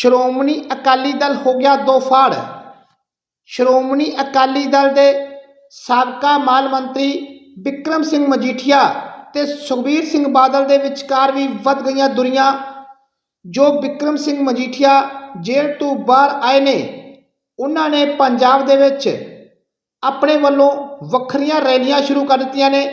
ਸ਼੍ਰੋਮਣੀ ਅਕਾਲੀ ਦਲ ਹੋ ਗਿਆ ਦੋ ਫਾੜ। ਸ਼੍ਰੋਮਣੀ ਅਕਾਲੀ ਦਲ ਦੇ ਸਾਬਕਾ ਮਾਲ ਮੰਤਰੀ ਵਿਕਰਮ ਸਿੰਘ ਮਜੀਠੀਆ ਤੇ ਸੁਖਬੀਰ ਸਿੰਘ ਬਾਦਲ ਦੇ ਵਿਚਕਾਰ ਵੀ ਵੱਧ ਗਈਆਂ ਦੁਰੀਆਂ, ਜੋ ਵਿਕਰਮ ਸਿੰਘ ਮਜੀਠੀਆ ਜੇਲ੍ਹ ਤੋਂ ਬਾਹਰ ਆਏ ਨੇ। ਉਹਨਾਂ ਨੇ ਪੰਜਾਬ ਦੇ ਵਿੱਚ ਆਪਣੇ ਵੱਲੋਂ ਵੱਖਰੀਆਂ ਰੈਲੀਆਂ ਸ਼ੁਰੂ ਕਰ ਦਿੱਤੀਆਂ ਨੇ।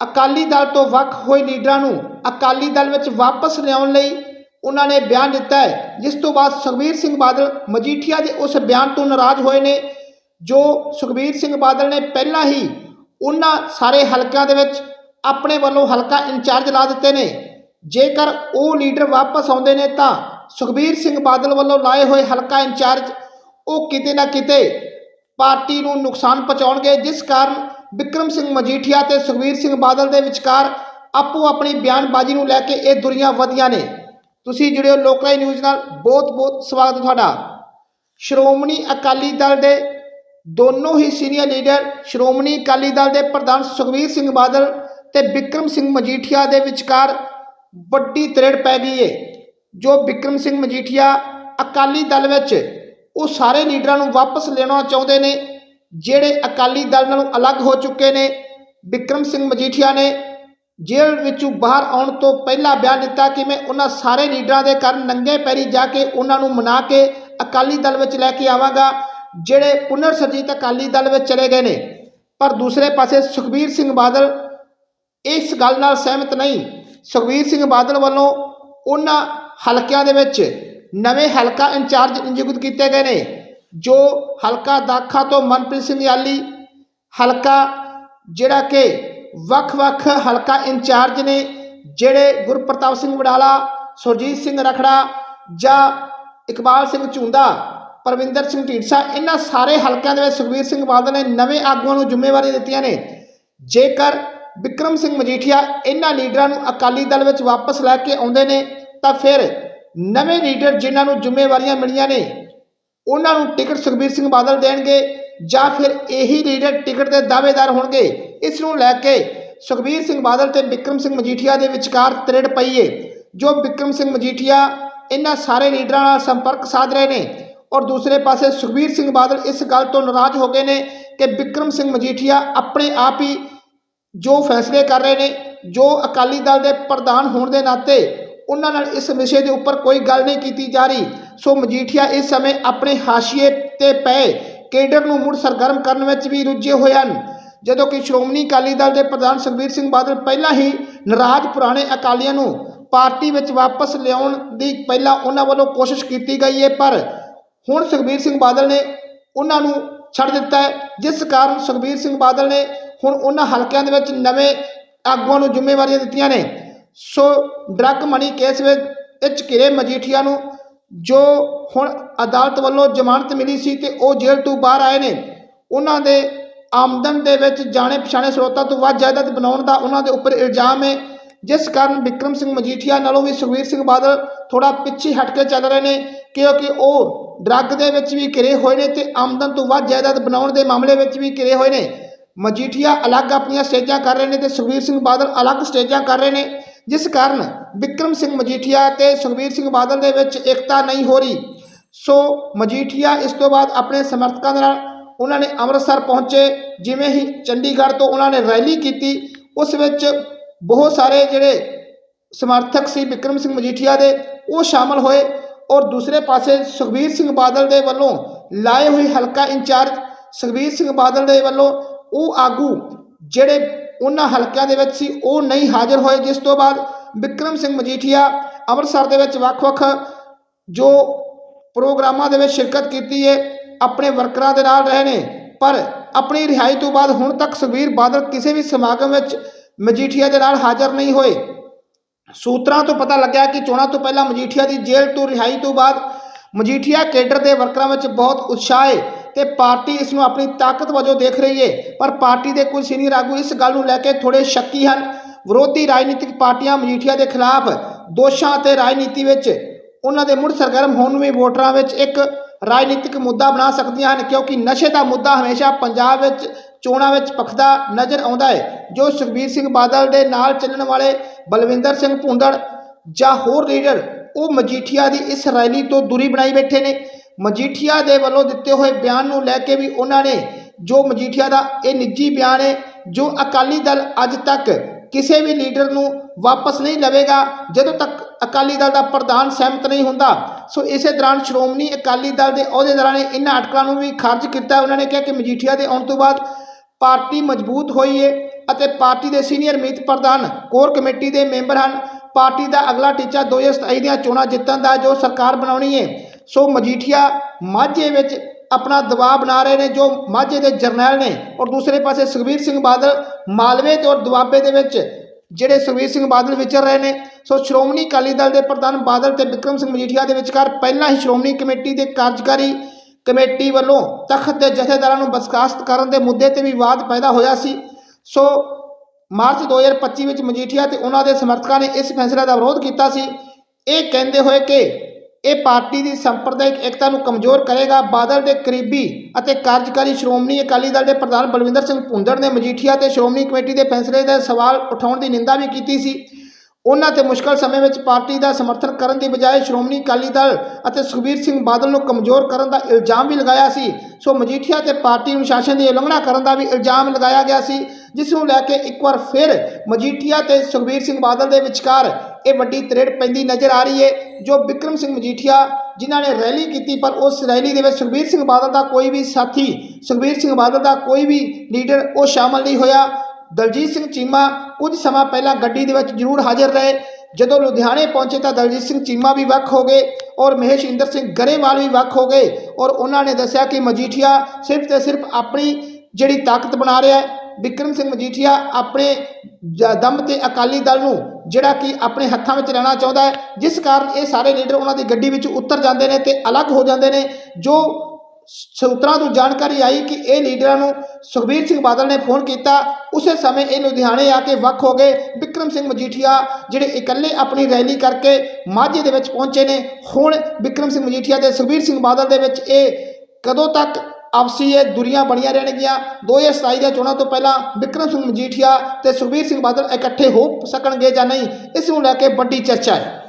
ਅਕਾਲੀ ਦਲ ਤੋਂ ਵੱਖ ਹੋਏ ਲੀਡਰਾਂ ਨੂੰ ਅਕਾਲੀ ਦਲ ਵਿੱਚ ਵਾਪਸ ਲਿਆਉਣ ਲਈ ਉਹਨਾਂ ਨੇ ਬਿਆਨ ਦਿੱਤਾ ਹੈ। ਜਿਸ ਤੋਂ ਬਾਅਦ ਸੁਖਬੀਰ ਸਿੰਘ ਬਾਦਲ ਮਜੀਠੀਆ ਦੇ ਉਸ ਬਿਆਨ ਤੋਂ ਨਾਰਾਜ਼ ਹੋਏ ਨੇ, ਜੋ ਸੁਖਬੀਰ ਸਿੰਘ ਬਾਦਲ ਨੇ ਪਹਿਲਾਂ ਹੀ ਉਹਨਾਂ ਸਾਰੇ ਹਲਕਿਆਂ ਦੇ ਵਿੱਚ ਆਪਣੇ ਵੱਲੋਂ ਹਲਕਾ ਇੰਚਾਰਜ ਲਾ ਦਿੱਤੇ ਨੇ। ਜੇਕਰ ਉਹ ਲੀਡਰ ਵਾਪਸ ਆਉਂਦੇ ਨੇ ਤਾਂ ਸੁਖਬੀਰ ਸਿੰਘ ਬਾਦਲ ਵੱਲੋਂ ਲਾਏ ਹੋਏ ਹਲਕਾ ਇੰਚਾਰਜ ਉਹ ਕਿਤੇ ਨਾ ਕਿਤੇ ਪਾਰਟੀ ਨੂੰ ਨੁਕਸਾਨ ਪਹੁੰਚਾਉਣਗੇ, ਜਿਸ ਕਾਰਨ ਵਿਕਰਮ ਸਿੰਘ ਮਜੀਠੀਆ ਤੇ ਸੁਖਬੀਰ ਸਿੰਘ ਬਾਦਲ ਦੇ ਵਿਚਕਾਰ ਆਪੋ ਆਪਣੀ ਬਿਆਨਬਾਜ਼ੀ ਨੂੰ ਲੈ ਕੇ ਇਹ ਦੁਰੀਆਂ ਵਧੀਆਂ ਨੇ। ਤੁਸੀਂ ਜੁੜਿਓ ਹੋ ਨਿਊਜ਼ ਨਾਲ, ਬਹੁਤ ਬਹੁਤ ਸਵਾਗਤ ਤੁਹਾਡਾ। ਸ਼੍ਰੋਮਣੀ ਅਕਾਲੀ ਦਲ ਦੇ ਦੋਨੋਂ ਹੀ ਸੀਨੀਅਰ ਲੀਡਰ, ਸ਼੍ਰੋਮਣੀ ਅਕਾਲੀ ਦਲ ਦੇ ਪ੍ਰਧਾਨ ਸੁਖਬੀਰ ਸਿੰਘ ਬਾਦਲ ਤੇ ਵਿਕਰਮ ਸਿੰਘ ਮਜੀਠੀਆ ਦੇ ਵਿਚਕਾਰ ਵੱਡੀ ਤਰੇੜ ਪੈ ਗਈ ਏ। ਜੋ ਵਿਕਰਮ ਸਿੰਘ ਮਜੀਠੀਆ ਅਕਾਲੀ ਦਲ ਵਿੱਚ, ਉਹ ਸਾਰੇ ਲੀਡਰਾਂ ਨੂੰ ਵਾਪਸ ਲੈਣਾ ਚਾਹੁੰਦੇ ਨੇ, ਜਿਹੜੇ ਅਕਾਲੀ ਦਲ ਨਾਲੋਂ ਅਲੱਗ ਹੋ ਚੁੱਕੇ ਨੇ। ਵਿਕਰਮ ਸਿੰਘ ਮਜੀਠੀਆ ਨੇ ਜੇਲ੍ਹ ਵਿੱਚੋਂ ਬਾਹਰ ਆਉਣ ਤੋਂ ਪਹਿਲਾਂ ਬਿਆਨ ਦਿੱਤਾ ਕਿ ਮੈਂ ਉਹਨਾਂ ਸਾਰੇ ਲੀਡਰਾਂ ਦੇ ਕਾਰਨ ਨੰਗੇ ਪੈਰੀ ਜਾ ਕੇ ਉਹਨਾਂ ਨੂੰ ਮਨਾ ਕੇ ਅਕਾਲੀ ਦਲ ਵਿੱਚ ਲੈ ਕੇ ਆਵਾਂਗਾ, ਜਿਹੜੇ ਪੁਨਰ ਸਰਜੀਤ ਅਕਾਲੀ ਦਲ ਵਿੱਚ ਚਲੇ ਗਏ ਨੇ। ਪਰ ਦੂਸਰੇ ਪਾਸੇ ਸੁਖਬੀਰ ਸਿੰਘ ਬਾਦਲ ਇਸ ਗੱਲ ਨਾਲ ਸਹਿਮਤ ਨਹੀਂ। ਸੁਖਬੀਰ ਸਿੰਘ ਬਾਦਲ ਵੱਲੋਂ ਉਹਨਾਂ ਹਲਕਿਆਂ ਦੇ ਵਿੱਚ ਨਵੇਂ ਹਲਕਾ ਇੰਚਾਰਜ ਨਿਯੁਕਤ ਕੀਤੇ ਗਏ ਨੇ, ਜੋ ਹਲਕਾ ਦਾਖਾ ਤੋਂ ਮਨਪ੍ਰੀਤ ਸਿੰਘ ਯਾਲੀ, ਹਲਕਾ ਜਿਹੜਾ ਕਿ ਵੱਖ-ਵੱਖ ਹਲਕਾ ਇੰਚਾਰਜ ਨੇ, ਜਿਹੜੇ ਗੁਰਪ੍ਰਤਾਪ ਸਿੰਘ ਵਡਾਲਾ, ਸੁਰਜੀਤ ਸਿੰਘ ਰਖੜਾ ਜਾਂ ਇਕਬਾਲ ਸਿੰਘ ਝੁੰਦਾ, ਪਰਵਿੰਦਰ ਸਿੰਘ ਢੀਂਡਸਾ, ਇਹਨਾਂ ਸਾਰੇ ਹਲਕਿਆਂ ਦੇ ਵਿੱਚ ਸੁਖਬੀਰ ਸਿੰਘ ਬਾਦਲ ਨੇ ਨਵੇਂ ਆਗੂਆਂ ਨੂੰ ਜ਼ਿੰਮੇਵਾਰੀ ਦਿੱਤੀਆਂ ਨੇ। ਜੇਕਰ ਵਿਕਰਮ ਸਿੰਘ ਮਜੀਠੀਆ ਇਹਨਾਂ ਲੀਡਰਾਂ ਨੂੰ ਅਕਾਲੀ ਦਲ ਵਿੱਚ ਵਾਪਸ ਲੈ ਕੇ ਆਉਂਦੇ ਨੇ, ਤਾਂ ਫਿਰ ਨਵੇਂ ਲੀਡਰ ਜਿਨ੍ਹਾਂ ਨੂੰ ਜ਼ਿੰਮੇਵਾਰੀਆਂ ਮਿਲੀਆਂ ਨੇ, ਉਹਨਾਂ ਨੂੰ ਟਿਕਟ ਸੁਖਬੀਰ ਸਿੰਘ ਬਾਦਲ ਦੇਣਗੇ ਜਾਂ ਫਿਰ ਇਹੀ ਲੀਡਰ ਟਿਕਟ ਦੇ ਦਾਅਵੇਦਾਰ ਹੋਣਗੇ। ਇਸ ਨੂੰ ਲੈ ਕੇ ਸੁਖਬੀਰ ਸਿੰਘ ਬਾਦਲ ਤੇ ਵਿਕਰਮ ਸਿੰਘ ਮਜੀਠੀਆ ਦੇ ਵਿਚਕਾਰ ਤ੍ਰਿੜ ਪਈ ਏ, ਜੋ ਵਿਕਰਮ ਸਿੰਘ ਮਜੀਠੀਆ ਇਹਨਾਂ ਸਾਰੇ ਲੀਡਰਾਂ ਨਾਲ ਸੰਪਰਕ ਸਾਧ ਰਹੇ ਨੇ ਔਰ ਦੂਸਰੇ ਪਾਸੇ ਸੁਖਬੀਰ ਸਿੰਘ ਬਾਦਲ ਇਸ ਗੱਲ ਤੋਂ ਨਾਰਾਜ਼ ਹੋ ਗਏ ਨੇ ਕਿ ਵਿਕਰਮ ਸਿੰਘ ਮਜੀਠੀਆ ਆਪਣੇ ਆਪ ਹੀ ਜੋ ਫੈਸਲੇ ਕਰ ਰਹੇ ਨੇ, ਜੋ ਅਕਾਲੀ ਦਲ ਦੇ ਪ੍ਰਧਾਨ ਹੋਣ ਦੇ ਨਾਤੇ ਉਹਨਾਂ ਨਾਲ ਇਸ ਵਿਸ਼ੇ ਦੇ ਉੱਪਰ ਕੋਈ ਗੱਲ ਨਹੀਂ ਕੀਤੀ ਜਾ ਰਹੀ, ਸੋ ਮਜੀਠੀਆ ਇਸ ਸਮੇਂ ਆਪਣੇ ਹਾਸ਼ੀਏ ਤੇ ਪਏ ਕੇਡਰ ਨੂੰ ਮੁੜ ਸਰਗਰਮ ਕਰਨ ਵਿੱਚ ਵੀ ਰੁੱਝੇ ਹੋਏ ਹਨ। ਜਦੋਂ ਕਿ ਸ਼੍ਰੋਮਣੀ ਅਕਾਲੀ ਦਲ ਦੇ ਪ੍ਰਧਾਨ ਸੁਖਬੀਰ ਸਿੰਘ ਬਾਦਲ ਪਹਿਲਾਂ ਹੀ ਨਾਰਾਜ਼ ਪੁਰਾਣੇ ਅਕਾਲੀਆਂ ਨੂੰ ਪਾਰਟੀ ਵਿੱਚ ਵਾਪਸ ਲਿਆਉਣ ਦੀ ਪਹਿਲਾਂ ਉਹਨਾਂ ਵੱਲੋਂ ਕੋਸ਼ਿਸ਼ ਕੀਤੀ ਗਈ ਹੈ, ਪਰ ਹੁਣ ਸੁਖਬੀਰ ਸਿੰਘ ਬਾਦਲ ਨੇ ਉਹਨਾਂ ਨੂੰ ਛੱਡ ਦਿੱਤਾ ਹੈ, ਜਿਸ ਕਾਰਨ ਸੁਖਬੀਰ ਸਿੰਘ ਬਾਦਲ ਨੇ ਹੁਣ ਉਹਨਾਂ ਹਲਕਿਆਂ ਦੇ ਵਿੱਚ ਨਵੇਂ ਆਗੂਆਂ ਨੂੰ ਜ਼ਿੰਮੇਵਾਰੀਆਂ ਦਿੱਤੀਆਂ ਨੇ। ਸੋ ਡਰੱਗ ਮਨੀ ਕੇਸ ਵਿੱਚ ਘਿਰੇ ਮਜੀਠੀਆ ਨੂੰ ਜੋ ਹੁਣ ਅਦਾਲਤ ਵੱਲੋਂ ਜ਼ਮਾਨਤ ਮਿਲੀ ਸੀ ਤੇ ਉਹ ਜੇਲ੍ਹ ਤੋਂ ਬਾਹਰ ਆਏ ਨੇ। ਉਹਨਾਂ ਦੇ ਆਮਦਨ ਦੇ ਵਿੱਚ ਜਾਣੇ ਪਛਾਣੇ ਸਰੋਤਾਂ ਤੋਂ ਵੱਧ ਜਾਇਦਾਦ ਬਣਾਉਣ ਦਾ ਉਹਨਾਂ ਦੇ ਉੱਪਰ ਇਲਜ਼ਾਮ ਹੈ। ਜਿਸ ਕਾਰਨ ਵਿਕਰਮ ਸਿੰਘ ਮਜੀਠੀਆ ਨਾਲੋਂ ਵੀ ਸੁਖਬੀਰ ਸਿੰਘ ਬਾਦਲ ਥੋੜਾ ਪਿੱਛੇ ਹਟ ਕੇ ਚੱਲ ਰਹੇ ਨੇ, ਕਿਉਂਕਿ ਉਹ ਡਰੱਗ ਦੇ ਵਿੱਚ ਵੀ ਘਿਰੇ ਹੋਏ ਨੇ ਤੇ ਆਮਦਨ ਤੋਂ ਵੱਧ ਜਾਇਦਾਦ ਬਣਾਉਣ ਦੇ ਮਾਮਲੇ ਵਿੱਚ ਵੀ ਘਿਰੇ ਹੋਏ ਨੇ। ਮਜੀਠੀਆ ਅਲੱਗ ਆਪਣੀਆਂ ਸਟੇਜਾਂ ਕਰ ਰਹੇ ਨੇ ਤੇ ਸੁਖਬੀਰ ਸਿੰਘ ਬਾਦਲ ਅਲੱਗ ਸਟੇਜਾਂ ਕਰ ਰਹੇ ਨੇ। ਜਿਸ ਕਾਰਨ ਵਿਕਰਮ ਸਿੰਘ ਮਜੀਠੀਆ ਤੇ ਸੁਖਬੀਰ ਸਿੰਘ ਬਾਦਲ ਦੇ ਵਿੱਚ ਇਕਤਾ ਨਹੀਂ ਹੋ ਰਹੀ। ਸੋ ਮਜੀਠੀਆ ਇਸ ਤੋਂ ਬਾਅਦ ਆਪਣੇ ਸਮਰਥਕਾਂ ਦੇ ਨਾਲ ਉਹਨਾਂ ਨੇ ਅੰਮ੍ਰਿਤਸਰ ਪਹੁੰਚੇ, ਜਿਵੇਂ ਹੀ ਚੰਡੀਗੜ੍ਹ ਤੋਂ ਉਹਨਾਂ ਨੇ ਰੈਲੀ ਕੀਤੀ, ਉਸ ਵਿੱਚ ਬਹੁਤ ਸਾਰੇ ਜਿਹੜੇ ਸਮਰਥਕ ਸੀ ਵਿਕਰਮ ਸਿੰਘ ਮਜੀਠੀਆ ਦੇ, ਉਹ ਸ਼ਾਮਲ ਹੋਏ ਔਰ ਦੂਸਰੇ ਪਾਸੇ ਸੁਖਬੀਰ ਸਿੰਘ ਬਾਦਲ ਦੇ ਵੱਲੋਂ ਲਾਏ ਹੋਏ ਹਲਕਾ ਇੰਚਾਰਜ ਸੁਖਬੀਰ ਸਿੰਘ ਬਾਦਲ ਦੇ ਵੱਲੋਂ ਉਹ ਆਗੂ ਜਿਹੜੇ ਉਹਨਾਂ ਹਲਕਿਆਂ ਦੇ ਵਿੱਚ ਸੀ, ਉਹ ਨਹੀਂ ਹਾਜ਼ਰ ਹੋਏ। ਜਿਸ ਤੋਂ ਬਾਅਦ ਵਿਕਰਮ ਸਿੰਘ ਮਜੀਠੀਆ ਅੰਮ੍ਰਿਤਸਰ ਦੇ ਵਿੱਚ ਵੱਖ-ਵੱਖ ਜੋ ਪ੍ਰੋਗਰਾਮਾਂ ਦੇ ਵਿੱਚ ਸ਼ਿਰਕਤ ਕੀਤੀ ਹੈ ਆਪਣੇ ਵਰਕਰਾਂ ਦੇ ਨਾਲ ਰਹੇ ਨੇ। ਪਰ ਆਪਣੀ ਰਿਹਾਈ ਤੋਂ ਬਾਅਦ ਹੁਣ ਤੱਕ ਸੁਖਬੀਰ ਬਾਦਲ ਕਿਸੇ ਵੀ ਸਮਾਗਮ ਵਿੱਚ ਮਜੀਠੀਆ ਦੇ ਨਾਲ ਹਾਜ਼ਰ ਨਹੀਂ ਹੋਏ। ਸੂਤਰਾਂ ਤੋਂ ਪਤਾ ਲੱਗਿਆ ਕਿ ਚੋਣਾਂ ਤੋਂ ਪਹਿਲਾਂ ਮਜੀਠੀਆ ਦੀ ਜੇਲ੍ਹ ਤੋਂ ਰਿਹਾਈ ਤੋਂ ਬਾਅਦ ਮਜੀਠੀਆ ਕੇਡਰ ਦੇ ਵਰਕਰਾਂ ਵਿੱਚ ਬਹੁਤ ਉਤਸ਼ਾਹ ਹੈ ਤੇ ਪਾਰਟੀ ਇਸ ਨੂੰ ਆਪਣੀ ਤਾਕਤ ਵਜੋਂ ਦੇਖ ਰਹੀ ਹੈ ਪਰ ਪਾਰਟੀ ਦੇ ਕੁਝ ਸੀਨੀਅਰ ਆਗੂ ਇਸ ਗੱਲ ਨੂੰ ਲੈ ਕੇ ਥੋੜੇ ਸ਼ੱਕੀ ਹਨ। ਵਿਰੋਧੀ ਰਾਜਨੀਤਿਕ ਪਾਰਟੀਆਂ ਮਜੀਠੀਆ ਦੇ ਖਿਲਾਫ ਦੋਸ਼ਾਂ ਅਤੇ ਰਾਜਨੀਤੀ ਵਿੱਚ ਉਹਨਾਂ ਦੇ ਮੁੜ ਸਰਗਰਮ ਹੋਣ ਨੂੰ ਵੀ ਵੋਟਰਾਂ ਵਿੱਚ ਇੱਕ ਰਾਜਨੀਤਿਕ ਮੁੱਦਾ ਬਣਾ ਸਕਦੀਆਂ ਹਨ, ਕਿਉਂਕਿ ਨਸ਼ੇ ਦਾ ਮੁੱਦਾ ਹਮੇਸ਼ਾ ਪੰਜਾਬ ਵਿੱਚ, ਚੋਣਾਂ ਵਿੱਚ ਪਖਦਾ ਨਜ਼ਰ ਆਉਂਦਾ ਹੈ। ਜੋ ਸੁਖਬੀਰ ਸਿੰਘ ਬਾਦਲ ਦੇ ਨਾਲ ਚੱਲਣ ਵਾਲੇ ਬਲਵਿੰਦਰ ਸਿੰਘ ਭੁੰਦੜ ਜਾਂ ਹੋਰ ਲੀਡਰ, ਉਹ ਮਜੀਠੀਆ ਦੀ ਇਸ ਰੈਲੀ ਤੋਂ ਦੂਰੀ ਬਣਾਈ ਬੈਠੇ ਨੇ। ਮਜੀਠੀਆ ਦੇ ਵੱਲੋਂ ਦਿੱਤੇ ਹੋਏ ਬਿਆਨ ਨੂੰ ਲੈ ਕੇ ਵੀ ਉਹਨਾਂ ਨੇ ਜੋ ਮਜੀਠੀਆ ਦਾ ਇਹ ਨਿੱਜੀ ਬਿਆਨ ਹੈ, ਜੋ ਅਕਾਲੀ ਦਲ ਅੱਜ ਤੱਕ ਕਿਸੇ ਵੀ ਲੀਡਰ ਨੂੰ ਵਾਪਸ ਨਹੀਂ ਲਵੇਗਾ, ਜਦੋਂ ਤੱਕ ਅਕਾਲੀ ਦਲ ਦਾ ਪ੍ਰਧਾਨ ਸਹਿਮਤ ਨਹੀਂ ਹੁੰਦਾ। ਸੋ ਇਸੇ ਦੌਰਾਨ ਸ਼੍ਰੋਮਣੀ ਅਕਾਲੀ ਦਲ ਦੇ ਅਹੁਦੇਦਾਰਾਂ ਨੇ ਇਹਨਾਂ ਅਟਕਲਾਂ ਨੂੰ ਵੀ ਖਾਰਜ ਕੀਤਾ। ਉਹਨਾਂ ਨੇ ਕਿਹਾ ਕਿ ਮਜੀਠੀਆ ਦੇ ਆਉਣ ਤੋਂ ਬਾਅਦ ਪਾਰਟੀ ਮਜ਼ਬੂਤ ਹੋਈ ਹੈ ਅਤੇ ਪਾਰਟੀ ਦੇ ਸੀਨੀਅਰ ਮੀਤ ਪ੍ਰਧਾਨ ਕੋਰ ਕਮੇਟੀ ਦੇ ਮੈਂਬਰ ਹਨ। ਪਾਰਟੀ ਦਾ ਅਗਲਾ ਟੀਚਾ 2027 ਦੀਆਂ ਚੋਣਾਂ ਜਿੱਤਣ ਦਾ ਜੋ ਸਰਕਾਰ ਬਣਾਉਣੀ ਹੈ ਸੋ ਮਜੀਠੀਆ ਮਾਝੇ ਵਿੱਚ ਆਪਣਾ ਦਬਾਅ ਬਣਾ ਰਹੇ ਨੇ, ਜੋ ਮਾਝੇ ਦੇ ਜਰਨੈਲ ਨੇ ਔਰ ਦੂਸਰੇ ਪਾਸੇ ਸੁਖਬੀਰ ਸਿੰਘ ਬਾਦਲ ਮਾਲਵੇ ਤੇ ਔਰ ਦੁਆਬੇ ਦੇ ਵਿੱਚ ਜਿਹੜੇ ਸੁਖਬੀਰ ਸਿੰਘ ਬਾਦਲ ਵਿਚਰ ਰਹੇ ਨੇ, ਸੋ ਸ਼੍ਰੋਮਣੀ ਅਕਾਲੀ ਦਲ ਦੇ ਪ੍ਰਧਾਨ ਬਾਦਲ ਤੇ ਵਿਕਰਮ ਸਿੰਘ ਮਜੀਠੀਆ ਦੇ ਵਿਚਕਾਰ ਪਹਿਲਾਂ ਹੀ ਸ਼੍ਰੋਮਣੀ ਕਮੇਟੀ ਦੇ ਕਾਰਜਕਾਰੀ ਕਮੇਟੀ ਵੱਲੋਂ ਤਖਤ ਦੇ ਜਥੇਦਾਰਾਂ ਨੂੰ ਬਰਖਾਸਤ ਕਰਨ ਦੇ ਮੁੱਦੇ ਤੇ ਵੀ ਵਿਵਾਦ ਪੈਦਾ ਹੋਇਆ ਸੀ। ਸੋ ਮਾਰਚ 2025 ਵਿੱਚ ਮਜੀਠੀਆ ਤੇ ਉਹਨਾਂ ਦੇ ਸਮਰਥਕਾਂ ਨੇ ਇਸ ਫੈਸਲੇ ਦਾ ਵਿਰੋਧ ਕੀਤਾ ਸੀ। ਇਹ ਕਹਿੰਦੇ ਹੋਏ ਕਿ ਇਹ ਪਾਰਟੀ ਦੀ ਸੰਪਰਦਾਇਕ ਏਕਤਾ ਨੂੰ ਕਮਜ਼ੋਰ ਕਰੇਗਾ। ਬਾਦਲ ਦੇ ਕਰੀਬੀ ਅਤੇ ਕਾਰਜਕਾਰੀ ਸ਼੍ਰੋਮਣੀ ਅਕਾਲੀ ਦਲ ਦੇ ਪ੍ਰਧਾਨ ਬਲਵਿੰਦਰ ਸਿੰਘ ਭੁੰਦੜ ਨੇ ਮਜੀਠੀਆ ਤੇ ਸ਼੍ਰੋਮਣੀ ਕਮੇਟੀ ਦੇ ਫੈਸਲੇ ਦਾ ਸਵਾਲ ਉਠਾਉਣ ਦੀ ਨਿੰਦਾ ਵੀ ਕੀਤੀ ਸੀ। ਉਹਨਾਂ ਤੇ ਮੁਸ਼ਕਲ ਸਮੇਂ ਵਿੱਚ ਪਾਰਟੀ ਦਾ ਸਮਰਥਨ ਕਰਨ ਦੀ ਬਜਾਏ ਸ਼੍ਰੋਮਣੀ ਅਕਾਲੀ ਦਲ ਅਤੇ ਸੁਖਬੀਰ ਸਿੰਘ ਬਾਦਲ ਨੂੰ ਕਮਜ਼ੋਰ ਕਰਨ ਦਾ ਇਲਜ਼ਾਮ ਵੀ ਲਗਾਇਆ ਸੀ। ਸੋ ਮਜੀਠੀਆ ਤੇ ਪਾਰਟੀ ਅਨੁਸ਼ਾਸਨ ਦੀ ਉਲੰਘਣਾ ਕਰਨ ਦਾ ਵੀ ਇਲਜ਼ਾਮ ਲਗਾਇਆ ਗਿਆ ਸੀ, ਜਿਸ ਨੂੰ ਲੈ ਕੇ ਇੱਕ ਵਾਰ ਫਿਰ ਮਜੀਠੀਆ ਤੇ ਸੁਖਬੀਰ ਸਿੰਘ ਬਾਦਲ ਦੇ ਵਿਚਕਾਰ ਇਹ ਵੱਡੀ ਤਰੇੜ ਪੈਂਦੀ ਨਜ਼ਰ ਆ ਰਹੀ ਹੈ ਜੋ ਵਿਕਰਮ ਸਿੰਘ ਮਜੀਠੀਆ ਜਿਨ੍ਹਾਂ ਨੇ ਰੈਲੀ ਕੀਤੀ, ਪਰ ਉਸ ਰੈਲੀ ਦੇ ਵਿੱਚ ਸੁਖਬੀਰ ਸਿੰਘ ਬਾਦਲ ਦਾ ਕੋਈ ਵੀ ਸਾਥੀ, ਸੁਖਬੀਰ ਸਿੰਘ ਬਾਦਲ ਦਾ ਕੋਈ ਵੀ ਲੀਡਰ ਉਹ ਸ਼ਾਮਲ ਨਹੀਂ ਹੋਇਆ। ਦਲਜੀਤ ਸਿੰਘ ਚੀਮਾ ਕੁਝ ਸਮਾਂ ਪਹਿਲਾਂ ਗੱਡੀ ਦੇ ਵਿੱਚ ਜ਼ਰੂਰ ਹਾਜ਼ਰ ਰਹੇ। ਜਦੋਂ ਲੁਧਿਆਣੇ ਪਹੁੰਚੇ ਤਾਂ ਦਲਜੀਤ ਸਿੰਘ ਚੀਮਾ ਵੀ ਵੱਖ ਹੋ ਗਏ ਔਰ ਮਹੇਸ਼ ਇੰਦਰ ਸਿੰਘ ਗਰੇਵਾਲ ਵੀ ਵੱਖ ਹੋ ਗਏ ਔਰ ਉਹਨਾਂ ਨੇ ਦੱਸਿਆ ਕਿ ਮਜੀਠੀਆ ਸਿਰਫ ਤੇ ਸਿਰਫ ਆਪਣੀ ਜਿਹੜੀ ਤਾਕਤ ਬਣਾ ਰਿਹਾ ਹੈ ਬਿਕਰਮ ਸਿੰਘ ਮਜੀਠੀਆ ਆਪਣੇ ਦਮ ਤੇ ਅਕਾਲੀ ਦਲ ਨੂੰ ਜਿਹੜਾ ਕਿ ਆਪਣੇ ਹੱਥਾਂ ਵਿੱਚ ਲੈਣਾ ਚਾਹੁੰਦਾ ਹੈ, ਜਿਸ ਕਾਰਨ ਇਹ ਸਾਰੇ ਲੀਡਰ ਉਹਨਾਂ ਦੀ ਗੱਡੀ ਵਿੱਚ ਉਤਰ ਜਾਂਦੇ ਨੇ ਤੇ ਅਲੱਗ ਹੋ ਜਾਂਦੇ ਨੇ, ਜੋ ਸੂਤਰਾਂ ਤੋਂ ਜਾਣਕਾਰੀ ਆਈ ਕਿ ਇਹ ਲੀਡਰਾਂ ਨੂੰ ਸੁਖਬੀਰ ਸਿੰਘ ਬਾਦਲ ਨੇ ਫੋਨ ਕੀਤਾ, ਉਸੇ ਸਮੇਂ ਇਹ ਲੁਧਿਆਣੇ ਆ ਕੇ ਵੱਖ ਹੋ ਗਏ, ਵਿਕਰਮ ਸਿੰਘ ਮਜੀਠੀਆ ਜਿਹੜੇ ਇਕੱਲੇ ਆਪਣੀ ਰੈਲੀ ਕਰਕੇ ਮਾਝੇ ਦੇ ਵਿੱਚ ਪਹੁੰਚੇ ਨੇ, ਹੁਣ ਵਿਕਰਮ ਸਿੰਘ ਮਜੀਠੀਆ ਤੇ ਸੁਖਬੀਰ ਸਿੰਘ ਬਾਦਲ ਦੇ ਵਿੱਚ ਇਹ ਕਦੋਂ ਤੱਕ ਆਪਸੀ ਇਹ ਦੂਰੀਆਂ ਬਣੀਆਂ ਰਹਿਣਗੀਆਂ। 2027 ਦੀਆਂ ਚੋਣਾਂ ਤੋਂ ਪਹਿਲਾਂ ਵਿਕਰਮ ਸਿੰਘ ਮਜੀਠੀਆ ਤੇ ਸੁਖਬੀਰ ਸਿੰਘ ਬਾਦਲ ਇਕੱਠੇ ਹੋ ਸਕਣਗੇ ਜਾਂ ਨਹੀਂ, ਇਸ ਨੂੰ ਲੈ ਕੇ ਵੱਡੀ ਚਰਚਾ ਹੈ।